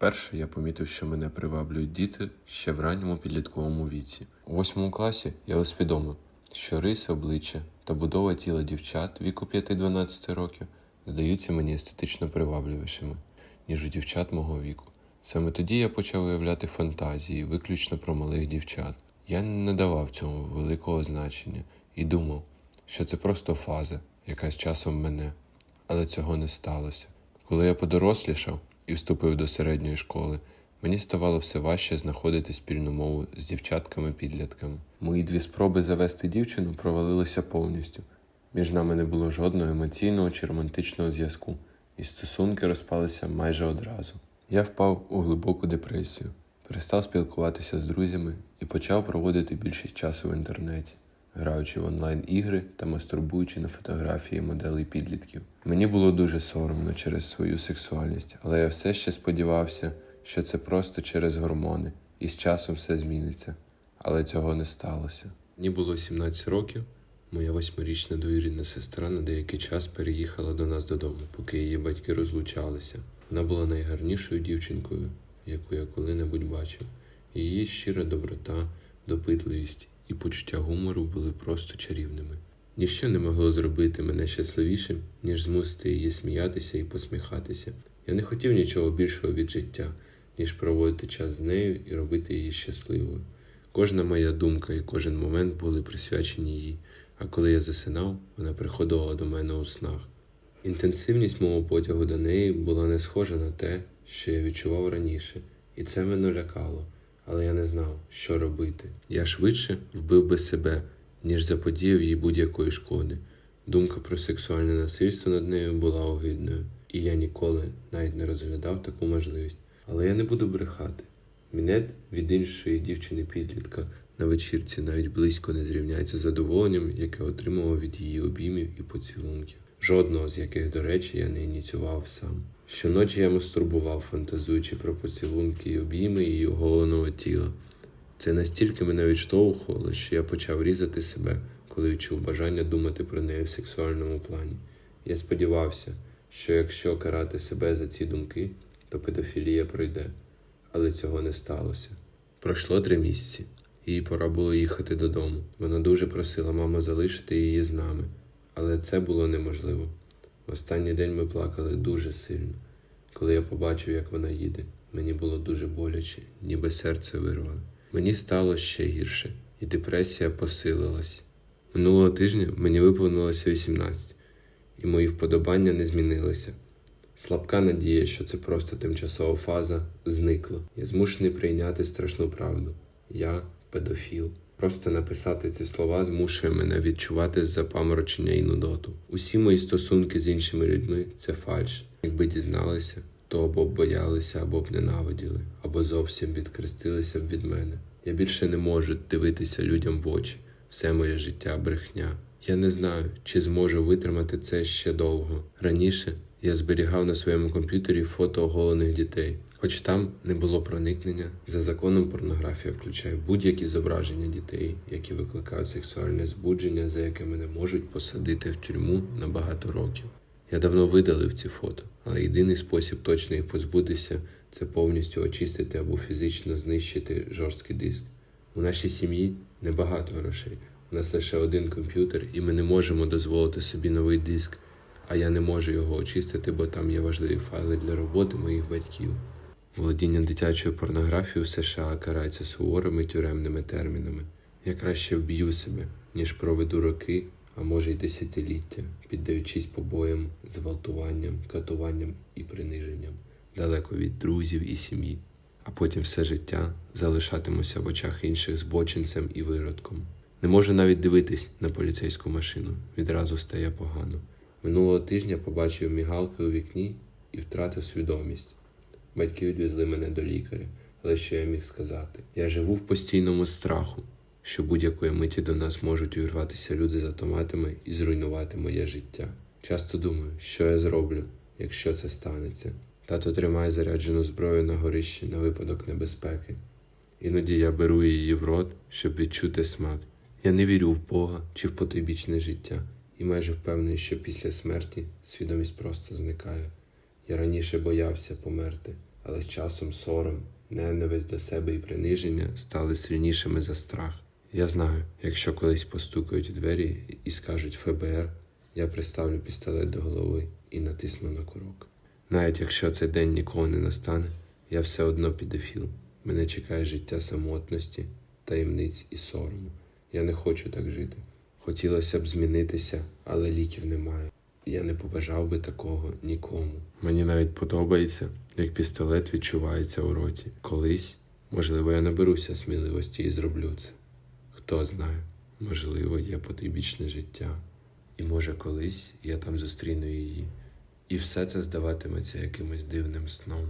Вперше я помітив, що мене приваблюють діти ще в ранньому підлітковому віці. У восьмому класі я усвідомив, що риси обличчя та будова тіла дівчат віку 5-12 років здаються мені естетично привабливішими, ніж у дівчат мого віку. Саме тоді я почав уявляти фантазії виключно про малих дівчат. Я не давав цьому великого значення і думав, що це просто фаза, яка з часом мене. Але цього не сталося. Коли я подорослішав і вступив до середньої школи, мені ставало все важче знаходити спільну мову з дівчатками-підлітками. Мої дві спроби завести дівчину провалилися повністю. Між нами не було жодного емоційного чи романтичного зв'язку, і стосунки розпалися майже одразу. Я впав у глибоку депресію, перестав спілкуватися з друзями і почав проводити більшість часу в інтернеті, граючи в онлайн-ігри та мастурбуючи на фотографії моделей підлітків. Мені було дуже соромно через свою сексуальність, але я все ще сподівався, що це просто через гормони, і з часом все зміниться. Але цього не сталося. Мені було 17 років. Моя восьмирічна двоюрідна сестра на деякий час переїхала до нас додому, поки її батьки розлучалися. Вона була найгарнішою дівчинкою, яку я коли-небудь бачив. Її щира доброта, допитливість і почуття гумору були просто чарівними. Ніщо не могло зробити мене щасливішим, ніж змусити її сміятися і посміхатися. Я не хотів нічого більшого від життя, ніж проводити час з нею і робити її щасливою. Кожна моя думка і кожен момент були присвячені їй, а коли я засинав, вона приходила до мене у снах. Інтенсивність мого потягу до неї була не схожа на те, що я відчував раніше, і це мене лякало, але я не знав, що робити. Я швидше вбив би себе, ніж заподіяв їй будь-якої шкоди. Думка про сексуальне насильство над нею була огидною, і я ніколи навіть не розглядав таку можливість. Але я не буду брехати. Мінет від іншої дівчини-підлітка на вечірці навіть близько не зрівняється з задоволенням, яке отримував від її обіймів і поцілунків, жодного з яких, до речі, я не ініціював сам. Щоночі я мастурбував, фантазуючи про поцілунки і обійми її оголеного тіла. Це настільки мене відштовхувало, що я почав різати себе, коли відчув бажання думати про неї в сексуальному плані. Я сподівався, що якщо карати себе за ці думки, то педофілія пройде. Але цього не сталося. Пройшло три місяці. Їй пора було їхати додому. Вона дуже просила маму залишити її з нами, але це було неможливо. В останній день ми плакали дуже сильно. Коли я побачив, як вона їде, мені було дуже боляче, ніби серце вирвало. Мені стало ще гірше, і депресія посилилась. Минулого тижня мені виповнилося 18, і мої вподобання не змінилися. Слабка надія, що це просто тимчасова фаза, зникла. Я змушений прийняти страшну правду. Я педофіл. Просто написати ці слова змушує мене відчувати запаморочення і нудоту. Усі мої стосунки з іншими людьми це фальш. Якби дізналися, то або б боялися, або б ненавиділи, або зовсім відкрестилися б від мене. Я більше не можу дивитися людям в очі. Все моє життя брехня. Я не знаю, чи зможу витримати це ще довго. Раніше я зберігав на своєму комп'ютері фото оголених дітей. Хоч там не було проникнення, за законом порнографія включає будь-які зображення дітей, які викликають сексуальне збудження, за яке мене можуть посадити в тюрму на багато років. Я давно видалив ці фото, але єдиний спосіб точно їх позбутися це повністю очистити або фізично знищити жорсткий диск. У нашій сім'ї небагато грошей. У нас лише один комп'ютер, і ми не можемо дозволити собі новий диск, а я не можу його очистити, бо там є важливі файли для роботи моїх батьків. Володіння дитячою порнографією в США карається суворими тюремними термінами. Я краще вб'ю себе, ніж проведу роки, а може й десятиліття, піддаючись побоям, зґвалтуванням, катуванням і приниженням, далеко від друзів і сім'ї, а потім все життя залишатимуся в очах інших збочинцем і виродком. Не можу навіть дивитись на поліцейську машину, відразу стає погано. Минулого тижня побачив мігалки у вікні і втратив свідомість. Батьки відвезли мене до лікаря, але що я міг сказати? Я живу в постійному страху, що будь-якої миті до нас можуть увірватися люди з автоматами і зруйнувати моє життя. Часто думаю, що я зроблю, якщо це станеться. Тато тримає заряджену зброю на горищі на випадок небезпеки. Іноді я беру її в рот, щоб відчути смак. Я не вірю в Бога чи в потойбічне життя, і майже впевнений, що після смерті свідомість просто зникає. Я раніше боявся померти, але з часом сором, ненависть до себе і приниження стали сильнішими за страх. Я знаю, якщо колись постукають у двері і скажуть ФБР, я приставлю пістолет до голови і натисну на курок. Навіть якщо цей день ніколи не настане, я все одно підофіл. Мене чекає життя самотності, таємниць і сорому. Я не хочу так жити. Хотілося б змінитися, але ліків немає. Я не побажав би такого нікому. Мені навіть подобається, як пістолет відчувається у роті. Колись, можливо, я наберуся сміливості і зроблю це. Хто знає, можливо, є потойбічне життя. І може колись я там зустріну її. І все це здаватиметься якимось дивним сном.